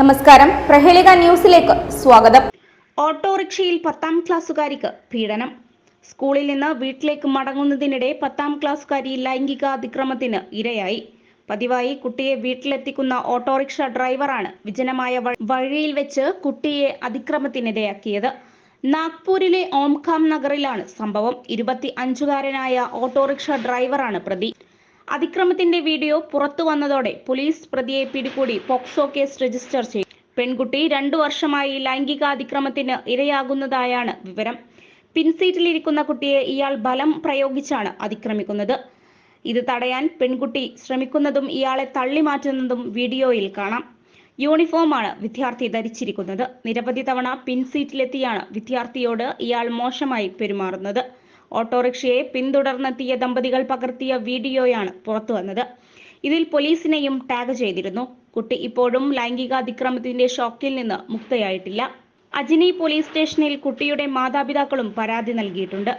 നമസ്കാരം. പ്രഹേളിക ന്യൂസിലേക്ക് സ്വാഗതം. ഓട്ടോറിക്ഷയിൽ പത്താം ക്ലാസ്സുകാരിക്ക് പീഡനം. സ്കൂളിൽ നിന്ന് വീട്ടിലേക്ക് മടങ്ങുന്നതിനിടെ പത്താം ക്ലാസ്സുകാരി ലൈംഗിക അതിക്രമത്തിന് ഇരയായി. പതിവായി കുട്ടിയെ വീട്ടിലെത്തിക്കുന്ന ഓട്ടോറിക്ഷ ഡ്രൈവറാണ് വിജനമായ വഴിയിൽ വെച്ച് കുട്ടിയെ അതിക്രമത്തിനിരയാക്കിയത്. നാഗ്പൂരിലെ ഓംഖാം നഗറിലാണ് സംഭവം. ഇരുപത്തി അഞ്ചുകാരനായ ഓട്ടോറിക്ഷ ഡ്രൈവറാണ് പ്രതി. അതിക്രമത്തിന്റെ വീഡിയോ പുറത്തു വന്നതോടെ പോലീസ് പ്രതിയെ പിടികൂടി പോക്സോ കേസ് രജിസ്റ്റർ ചെയ്തു. പെൺകുട്ടി രണ്ടു വർഷമായി ലൈംഗികാതിക്രമത്തിന് ഇരയാകുന്നതായാണ് വിവരം. പിൻസീറ്റിലിരിക്കുന്ന കുട്ടിയെ ഇയാൾ ബലം പ്രയോഗിച്ചാണ് അതിക്രമിക്കുന്നത്. ഇത് തടയാൻ പെൺകുട്ടി ശ്രമിക്കുന്നതും ഇയാളെ തള്ളി മാറ്റുന്നതും വീഡിയോയിൽ കാണാം. യൂണിഫോമാണ് വിദ്യാർത്ഥി ധരിച്ചിരിക്കുന്നത്. നിരവധി തവണ പിൻസീറ്റിലെത്തിയാണ് വിദ്യാർത്ഥിയോട് ഇയാൾ മോശമായി പെരുമാറുന്നത്. ഓട്ടോറിക്ഷയെ പിന്തുടർന്നെത്തിയ ദമ്പതികൾ പകർത്തിയ വീഡിയോയാണ് പുറത്തുവന്നത് ഇതിൽ പോലീസിനെയും ടാഗ് ചെയ്തിരുന്നു. കുട്ടി ഇപ്പോഴും ലൈംഗിക അതിക്രമത്തിന്റെ ഷോക്കിൽ നിന്ന് മുക്തയായിട്ടില്ല. അജിനി പോലീസ് സ്റ്റേഷനിൽ കുട്ടിയുടെ മാതാപിതാക്കളും പരാതി നൽകിയിട്ടുണ്ട്.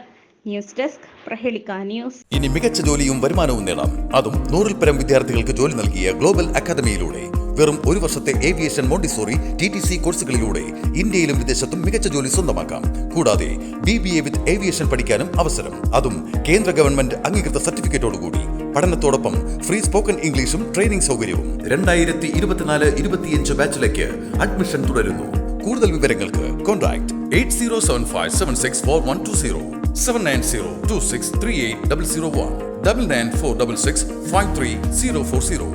News desk Prahelika news. ഇനി മികച്ച ജോലിയും വരുമാനവും നേടാം. അതും നൂറിൽ പരം വിദ്യാർത്ഥികൾക്ക് ജോലി നൽകിയ ഗ്ലോബൽ അക്കാദമിയിലൂടെ. വെറും ഒരു വർഷത്തെ aviation Montessori T T C കോഴ്സുകളിലൂടെ ഇന്ത്യയിലും വിദേശത്തും മികച്ച ജോലി സ്വന്തമാക്കാം. കൂടാതെ ബി ബി എ ഏവിയേഷൻ പഠിക്കാനും അവസരം. അതും കേന്ദ്ര ഗവൺമെന്റ് അംഗീകൃത സർട്ടിഫിക്കറ്റോടുകൂടി. പഠനത്തോടൊപ്പം ഫ്രീ സ്പോക്കൺ ഇംഗ്ലീഷും ട്രെയിനിംഗ് സൗകര്യവും. രണ്ടായിരത്തി ഇരുപത്തിനാല് ഇരുപത്തിയഞ്ച് ബാച്ചിലേക്ക് അഡ്മിഷൻ തുടരുന്നു. കൂടുതൽ വിവരങ്ങൾക്ക് contact eight zero seven five seven six four one two zero seven nine zero two six three eight double zero one double nine four double six five three zero four zero.